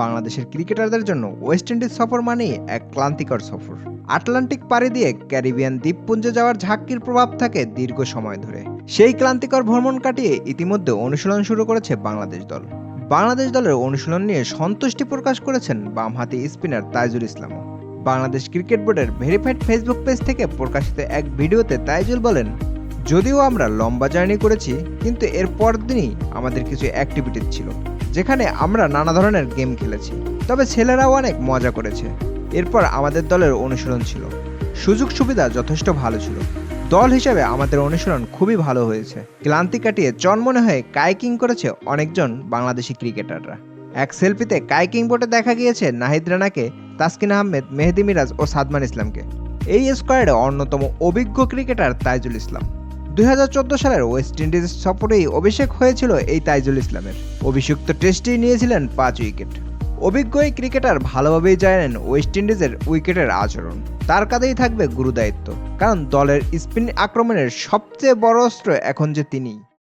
বাংলাদেশের ক্রিকেটারদের জন্য ওয়েস্ট ইন্ডিজ সফর মানেই এক ক্লান্তিকর সফর। আটলান্টিক পাড়ি দিয়ে ক্যারিবিয়ান দ্বীপপুঞ্জে যাওয়ার ঝাঁকির প্রভাব থাকে দীর্ঘ সময় ধরে। সেই ক্লান্তিকর ভ্রমণ কাটিয়ে ইতিমধ্যে অনুশীলন শুরু করেছে বাংলাদেশ দল। বাংলাদেশ দলের অনুশীলন নিয়ে সন্তুষ্টি প্রকাশ করেছেন বামহাতি স্পিনার তাইজুল ইসলামও। বাংলাদেশ ক্রিকেট বোর্ডের ভেরিফাইড ফেসবুক পেজ থেকে প্রকাশিত এক ভিডিওতে তাইজুল বলেন, যদিও আমরা লম্বা জার্নি করেছি, কিন্তু এর পরদিনই আমাদের কিছু অ্যাক্টিভিটিস ছিল। যেখানে আমরা নানা ধরনের গেম খেলেছি। তবে ছেলেরাও অনেক মজা করেছে। এরপর আমাদের দলের অনুশীলন ছিল। সুযোগ সুবিধা যথেষ্ট ভালো ছিল। দল হিসেবে আমাদের অনুশীলন খুবই ভালো হয়েছে। ক্লান্তি কাটিয়ে চনমনে হয়ে কাইকিং করেছে অনেকজন বাংলাদেশি ক্রিকেটাররা। এক সেলফিতে কাইকিং বোটে দেখা গিয়েছে নাহিদ রানাকে, তাসকিন আহমেদ, মেহেদি মিরাজ ও সাদমান ইসলামকে। এই স্কোয়াডে অন্যতম অভিজ্ঞ ক্রিকেটার তাইজুল ইসলাম। দুই হাজার চোদ্দ সালের ওয়েস্ট ইন্ডিজ সফরেই অভিষেক হয়েছিল এই তাইজুল ইসলামের। অভিষিক্ত টেস্টেই নিয়েছিলেন পাঁচ উইকেট। অভিজ্ঞ এই ক্রিকেটার ভালোভাবেই জানেন ওয়েস্ট ইন্ডিজের উইকেটের আচরণ। তার কাঁধেই থাকবে গুরুদায়িত্ব, কারণ দলের স্পিন আক্রমণের সবচেয়ে বড় অস্ত্র এখন যে তিনিই।